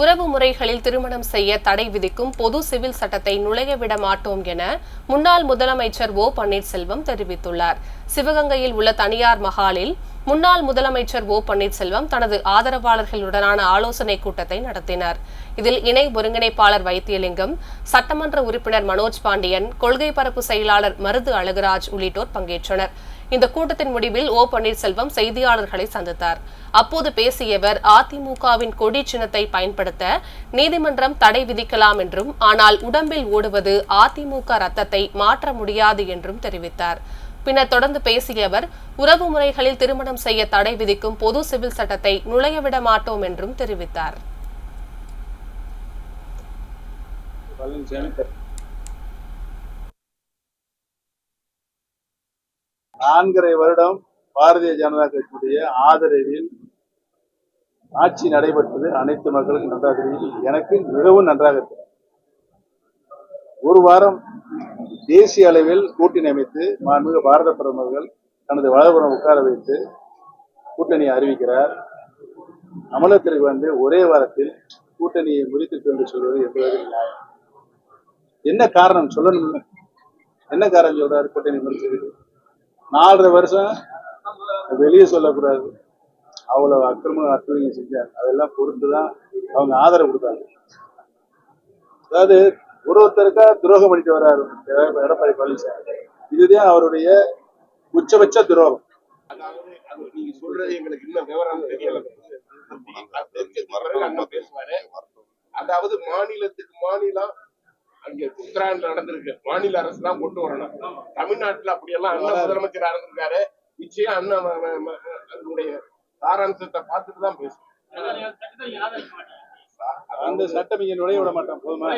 உறவு முறைகளில் திருமணம் செய்ய தடை விதிக்கும் பொது சிவில் சட்டத்தை நுழைய விட மாட்டோம் என முன்னாள் முதலமைச்சர் ஓ பன்னீர்செல்வம் தெரிவித்துள்ளார். சிவகங்கையில் உள்ள தனியார் மஹாலில் முன்னாள் முதலமைச்சர் ஓ பன்னீர்செல்வம் தனது ஆதரவாளர்களுடனான ஆலோசனைக் கூட்டத்தை நடத்தினார். இதில் இணை ஒருங்கிணைப்பாளர் வைத்தியலிங்கம் சட்டமன்ற உறுப்பினர் மனோஜ் பாண்டியன் கொள்கை பரப்பு செயலாளர் மருது அழகுராஜ் உள்ளிட்டோர் பங்கேற்றனர். இந்த கூட்டத்தின் முடிவில் ஓ பன்னீர்செல்வம் செய்தியாளர்களை சந்தித்தார். அப்போது பேசியவர் அதிமுகவின் கொடி சின்னத்தை பயன்படுத்த நீதிமன்றம் தடை விதிக்கலாம் என்றும் ஆனால் உடம்பில் ஓடுவது அதிமுக ரத்தத்தை மாற்ற முடியாது என்றும் தெரிவித்தார். பின்னர் தொடர்ந்து பேசிய அவர் உறவு முறைகளில் திருமணம் செய்ய தடை விதிக்கும் பொது சிவில் சட்டத்தை நுழையவிட மாட்டோம் என்றும் தெரிவித்தார். நான்கரை வருடம் பாரதிய ஜனதா கட்சியுடைய ஆதரவில் ஆட்சி நடைபெற்றது. அனைத்து மக்களுக்கும் நன்றாக தெரியும். எனக்கு மிகவும் நன்றாக தெரியும். ஒரு வாரம் தேசிய அளவில் கூட்டணி அமைத்து மாண்புமிகு பாரத பிரதமர்கள் தனது வலதுபுறம் உட்கார வைத்து கூட்டணியை அறிவிக்கிறார். அமலத்திற்கு வந்து ஒரே வாரத்தில் கூட்டணியை முறித்துக் கொண்டு சொல்வது என்பது நியாயம். என்ன காரணம் சொல்லணும் என்ன காரணம் சொல்றாரு கூட்டணி முடிச்சதுக்கு நாலரை வருஷம் வெளியே சொல்லக்கூடாது. அவ்வளவு அக்கிரம அக்கிரமம் செஞ்சார். அதெல்லாம் பொறுத்து தான் அவங்க ஆதரவு கொடுத்தாங்க. அதாவது ஒரு ஒருத்தருக்கா துரோகம் பண்ணிட்டு வர்றாரு எட- எடப்பாடி பழனிசாமி. இதுதான் அவருடைய உச்சபட்ச துரோகம். நீங்க சொல்றது எங்களுக்கு இன்னும் விவரம் தெரியல. அண்ணா அதாவது மாநிலத்துக்கு மாநிலம் அங்க உத்தராயணம் நடந்திருக்கு. மாநில அரசு தான் கொண்டு வரணும். தமிழ்நாட்டுல அப்படியெல்லாம் அண்ணன் முதலமைச்சரா இருந்திருக்காரு நிச்சயம் ம- அதனுடைய சாராம்சத்தை பார்த்துட்டு தான் பேசுவோம் அந்த சட்டம் இங்க நுழைய விட மாட்டான் போதுமா